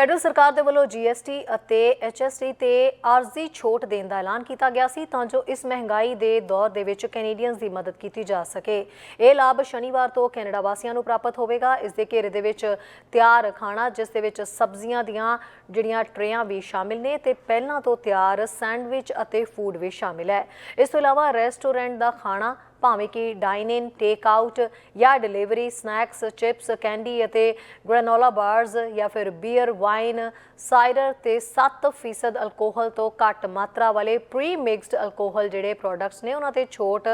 Federal ਸਰਕਾਰ ਦੇ ਵੱਲੋਂ GST ਅਤੇ HST ਤੇ ਆਰਜ਼ੀ ਛੋਟ ਦੇਣ ਦਾ ਐਲਾਨ ਕੀਤਾ ਗਿਆ ਸੀ, ਤਾਂ ਜੋ ਇਸ ਮਹਿੰਗਾਈ ਦੇ ਦੌਰ ਦੇ ਵਿੱਚ ਕੈਨੇਡੀਅਨਸ ਦੀ ਮਦਦ ਕੀਤੀ ਜਾ ਸਕੇ। ਇਹ ਲਾਭ ਸ਼ਨੀਵਾਰ ਤੋਂ ਕੈਨੇਡਾ ਵਾਸੀਆਂ ਨੂੰ ਪ੍ਰਾਪਤ ਹੋਵੇਗਾ। ਇਸ ਦੇ ਘੇਰੇ ਦੇ ਵਿੱਚ ਤਿਆਰ ਖਾਣਾ, ਜਿਸ ਦੇ ਵਿੱਚ ਸਬਜ਼ੀਆਂ ਦੀਆਂ ਜਿਹੜੀਆਂ ਟਰੇਆਂ ਵੀ ਸ਼ਾਮਿਲ ਨੇ ਤੇ ਪਹਿਲਾਂ ਤੋਂ ਤਿਆਰ ਸੈਂਡਵਿਚ ਅਤੇ ਫੂਡ ਵੀ ਸ਼ਾਮਿਲ ਹੈ। ਇਸ ਤੋਂ ਇਲਾਵਾ ਰੈਸਟੋਰੈਂਟ ਦਾ ਖਾਣਾ ਭਾਵੇਂ ਕਿ ਡਾਈਨ ਇਨ ਟੇਕ ਆਊਟ ਜਾਂ ਡਿਲੀਵਰੀ ਸਨੈਕਸ ਚਿਪਸ ਕੈਂਡੀ ਅਤੇ ਗ੍ਰੈਨੋਲਾ ਬਾਰਸ ਜਾਂ ਫਿਰ ਬੀਅਰ ਵਾਈਨ ਸਾਈਡਰ ਤੇ 7% ਅਲਕੋਹਲ ਤੋਂ ਘੱਟ ਮਾਤਰਾ ਵਾਲੇ ਪ੍ਰੀ ਮਿਕਸਡ ਅਲਕੋਹਲ ਜਿਹੜੇ ਪ੍ਰੋਡਕਟਸ ਨੇ, ਉਹਨਾਂ ਤੇ ਛੋਟ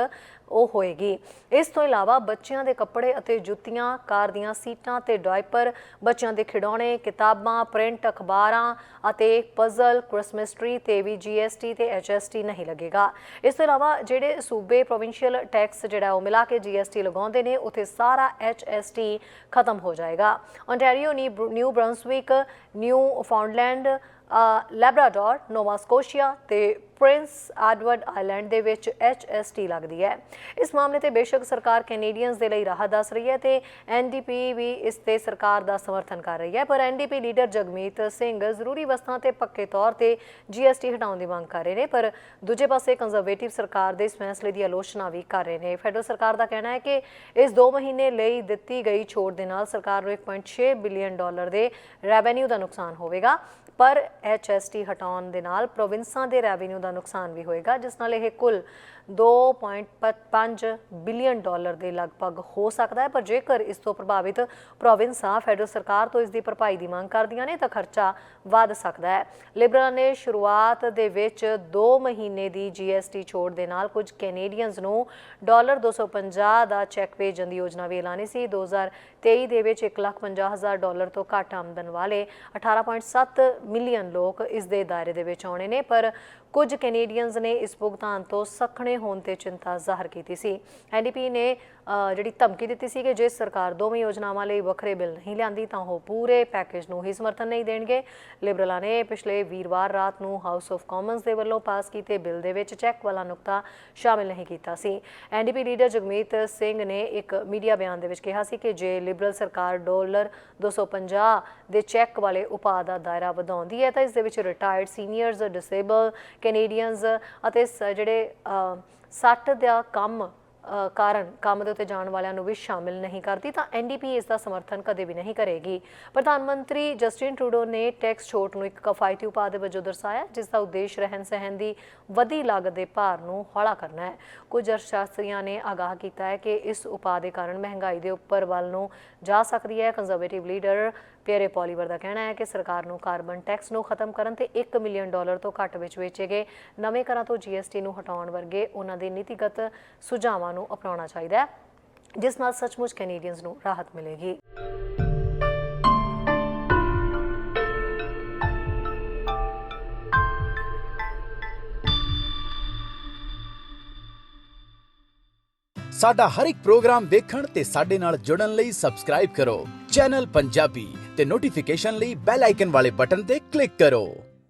ਉਹ ਹੋਏਗੀ। ਇਸ ਤੋਂ ਇਲਾਵਾ ਬੱਚਿਆਂ ਦੇ ਕੱਪੜੇ ਅਤੇ ਜੁੱਤੀਆਂ, ਕਾਰ ਦੀਆਂ ਸੀਟਾਂ ਤੇ ਡਾਇਪਰ, ਬੱਚਿਆਂ ਦੇ ਖਿਡੌਣੇ, ਕਿਤਾਬਾਂ, ਪ੍ਰਿੰਟ, ਅਖਬਾਰਾਂ ਅਤੇ ਪਜ਼ਲ ਕ੍ਰਿਸਮਸ ਟਰੀ ਤੇ ਵੀ GST ਤੇ HST ਨਹੀਂ ਲੱਗੇਗਾ। ਇਸ ਤੋਂ ਇਲਾਵਾ ਜਿਹੜੇ ਸੂਬੇ ਪ੍ਰੋਵਿੰਸ਼ੀਅਲ ਟੈਕਸ ਜਿਹੜਾ ਉਹ ਮਿਲਾ ਕੇ GST ਲਗਾਉਂਦੇ ਨੇ, ਉਥੇ ਸਾਰਾ HST ਖਤਮ ਹੋ ਜਾਏਗਾ। Ontario New Brunswick Newfoundland Labrador Nova Scotia ਤੇ ਪ੍ਰਿੰਸ ਐਡਵਰਡ ਆਈਲੈਂਡ ਦੇ ਵਿੱਚ HST ਲੱਗਦੀ ਹੈ। ਇਸ ਮਾਮਲੇ ਤੇ ਬੇਸ਼ੱਕ ਸਰਕਾਰ ਕੈਨੇਡੀਅਨਸ ਦੇ ਲਈ ਰਾਹਤ ਦੱਸ ਰਹੀ ਹੈ ਤੇ NDP ਵੀ ਇਸ ਤੇ ਸਰਕਾਰ ਦਾ ਸਮਰਥਨ ਕਰ ਰਹੀ ਹੈ। ਪਰ NDP ਲੀਡਰ ਜਗਮੀਤ ਸਿੰਘ ਜ਼ਰੂਰੀ ਵਸਤਾਂ ਤੇ ਪੱਕੇ ਤੌਰ ਤੇ GST ਹਟਾਉਣ ਦੀ ਮੰਗ ਕਰ ਰਹੇ ਨੇ, ਪਰ ਦੂਜੇ ਪਾਸੇ ਕੰਜ਼ਰਵੇਟਿਵ ਸਰਕਾਰ ਦੇ ਇਸ ਫੈਸਲੇ ਦੀ ਆਲੋਚਨਾ ਵੀ ਕਰ ਰਹੇ ਨੇ। ਫੈਡਰਲ ਸਰਕਾਰ ਦਾ ਕਹਿਣਾ ਹੈ ਕਿ ਇਸ 2 ਮਹੀਨੇ ਲਈ ਦਿੱਤੀ ਗਈ ਛੋਟ ਦੇ ਨਾਲ ਸਰਕਾਰ ਨੂੰ 1.6 ਬਿਲੀਅਨ ਡਾਲਰ ਦੇ ਰੈਵਨਿਊ ਦਾ ਨੁਕਸਾਨ ਹੋਵੇਗਾ। ਪਰ HST ਹਟਾਉਣ ਦੇ ਨਾਲ ਪ੍ਰੋਵਿੰਸਾਂ ਦੇ ਰੈਵਨਿਊ ਦਾ ਨੁਕਸਾਨ ਵੀ ਹੋਏਗਾ ਜਿਸ ਨਾਲ ਇਹ ਕੁੱਲ 2.5 ਬਿਲੀਅਨ ਡਾਲਰ ਦੇ ਲਗਭਗ ਹੋ ਸਕਦਾ ਹੈ। ਪਰ ਜੇਕਰ ਇਸ ਤੋਂ ਪ੍ਰਭਾਵਿਤ ਪ੍ਰੋਵਿੰਸਾਂ ਫੈਡਰਲ ਸਰਕਾਰ ਤੋਂ ਇਸ ਦੀ ਭਰਪਾਈ ਦੀ ਮੰਗ ਕਰਦੀਆਂ ਨੇ ਤਾਂ ਖਰਚਾ ਵੱਧ ਸਕਦਾ ਹੈ। ਲਿਬਰਲ ਨੇ ਸ਼ੁਰੂਆਤ ਦੇ ਵਿੱਚ 2 ਮਹੀਨੇ ਦੀ GST ਛੋੜ ਦੇ ਨਾਲ ਕੁਝ ਕੈਨੇਡੀਅਨਸ ਨੂੰ ਡਾਲਰ 250 ਦਾ ਚੈੱਕ ਭੇਜਣ ਦੀ ਯੋਜਨਾ ਵੀ ਐਲਾਨੀ ਸੀ। 2023 ਦੇ ਵਿੱਚ 1,50,000 ਡਾਲਰ ਤੋਂ ਘੱਟ ਆਮਦਨ ਵਾਲੇ 18.7 ਮਿਲੀਅਨ ਲੋਕ ਇਸ ਦੇ ਦਾਇਰੇ ਦੇ ਵਿੱਚ ਆਉਣੇ ਨੇ ਪਰ ਕੁਝ ਕੈਨੇਡੀਅਨਸ ਨੇ ਇਸ ਭੁਗਤਾਨ ਤੋਂ ਸਖਣੇ ਹੋਣ ਤੇ ਚਿੰਤਾ ਜ਼ਾਹਰ ਕੀਤੀ ਸੀ। ਐਨਡੀਪੀ ਨੇ ਜਿਹੜੀ ਧਮਕੀ ਦਿੱਤੀ ਸੀ ਕਿ ਜੇ ਸਰਕਾਰ ਦੋਵੇਂ ਯੋਜਨਾਵਾਂ ਲਈ ਵੱਖਰੇ ਬਿੱਲ ਨਹੀਂ ਲਿਆਂਦੀ, ਤਾਂ ਉਹ ਪੂਰੇ ਪੈਕੇਜ ਨੂੰ ਹੀ ਸਮਰਥਨ ਨਹੀਂ ਦੇਣਗੇ। ਲਿਬਰਲਾਂ ਨੇ ਪਿਛਲੇ ਵੀਰਵਾਰ ਰਾਤ ਨੂੰ ਹਾਊਸ ਆਫ ਕਾਮਨਸ ਦੇ ਵੱਲੋਂ ਪਾਸ ਕੀਤੇ ਬਿੱਲ ਦੇ ਵਿੱਚ ਚੈੱਕ ਵਾਲਾ ਨੁਕਤਾ ਸ਼ਾਮਿਲ ਨਹੀਂ ਕੀਤਾ ਸੀ। ਐਨਡੀਪੀ ਲੀਡਰ ਜਗਮੀਤ ਸਿੰਘ ਨੇ ਇੱਕ ਮੀਡੀਆ ਬਿਆਨ ਦੇ ਵਿੱਚ ਕਿਹਾ ਸੀ ਕਿ ਜੇ ਲਿਬਰਲ ਸਰਕਾਰ ਡਾਲਰ 250 ਦੇ ਚੈੱਕ ਵਾਲੇ ਉਪਾਅ ਦਾ ਦਾਇਰਾ ਵਧਾਉਂਦੀ ਹੈ, ਤਾਂ ਇਸ ਦੇ ਵਿੱਚ ਰਿਟਾਇਰਡ ਸੀਨੀਅਰਸ ਡਿਸੇਬਲ ਕੈਨੇਡੀਅਨਸ ਅਤੇ ਜਿਹੜੇ ਅ, ਸੱਟ ਦਾ ਕੰਮ ਕਾਰਨ ਕੰਮ ਦੇ ਉੱਤੇ ਜਾਣ ਵਾਲਿਆਂ ਨੂੰ ਵੀ ਸ਼ਾਮਿਲ ਨਹੀਂ ਕਰਦੀ, ਤਾਂ ਐਨਡੀਪੀ ਇਸ ਦਾ ਸਮਰਥਨ ਕਦੇ ਵੀ ਨਹੀਂ ਕਰੇਗੀ। ਪ੍ਰਧਾਨ ਮੰਤਰੀ ਜਸਟਿਨ ਟਰੂਡੋ ਨੇ ਟੈਕਸ ਛੋਟ ਨੂੰ ਇੱਕ ਕਫਾਇਤੀ ਉਪਾਅ ਦੇ ਵਜੋਂ ਦਰਸਾਇਆ, ਜਿਸ ਦਾ ਉਦੇਸ਼ ਰਹਿਣ ਸਹਿਣ ਦੀ ਵਧੀ ਲਾਗਤ ਦੇ ਭਾਰ ਨੂੰ ਹੌਲਾ ਕਰਨਾ ਹੈ। ਕੁਝ ਅਰਥਸ਼ਾਸਤਰੀਆਂ ਨੇ ਆਗਾਹ ਕੀਤਾ ਹੈ ਕਿ ਇਸ ਉਪਾਅ ਦੇ ਕਾਰਨ ਮਹਿੰਗਾਈ ਦੇ ਉੱਪਰ ਵੱਲ ਨੂੰ ਜਾ ਸਕਦੀ ਹੈ। ਕੰਜ਼ਰਵੇਟਿਵ ਲੀਡਰ ਪਿਅਰੇ ਪੋਲੀਵਰ ਦਾ ਕਹਿਣਾ ਹੈ ਕਿ ਸਰਕਾਰ ਨੂੰ ਕਾਰਬਨ ਟੈਕਸ ਨੂੰ ਖਤਮ ਕਰਨ ਤੇ 1 ਮਿਲੀਅਨ ਡਾਲਰ ਤੋਂ ਘੱਟ ਵਿੱਚ ਵੇਚੇ ਗਏ ਨਵੇਂ ਕਰਾਂ ਤੋਂ GST ਨੂੰ ਹਟਾਉਣ ਵਰਗੇ ਉਹਨਾਂ ਦੇ ਨੀਤੀਗਤ ਸੁਝਾਵਾਂ ਨੂੰ ਅਪਣਾਉਣਾ ਚਾਹੀਦਾ ਹੈ, ਜਿਸ ਨਾਲ ਸੱਚਮੁੱਚ ਕੈਨੇਡੀਅਨਸ ਨੂੰ ਰਾਹਤ ਮਿਲੇਗੀ। ਸਾਡਾ ਹਰ ਇੱਕ ਪ੍ਰੋਗਰਾਮ ਦੇਖਣ ਤੇ ਸਾਡੇ ਨਾਲ ਜੁੜਨ ਲਈ ਸਬਸਕ੍ਰਾਈਬ ਕਰੋ। ਚੈਨਲ ਪੰਜਾਬੀ ਤੇ ਨੋਟੀਫਿਕੇਸ਼ਨ ਲਈ ਬੈਲ ਆਈਕਨ ਵਾਲੇ ਬਟਨ ਤੇ ਕਲਿੱਕ ਕਰੋ।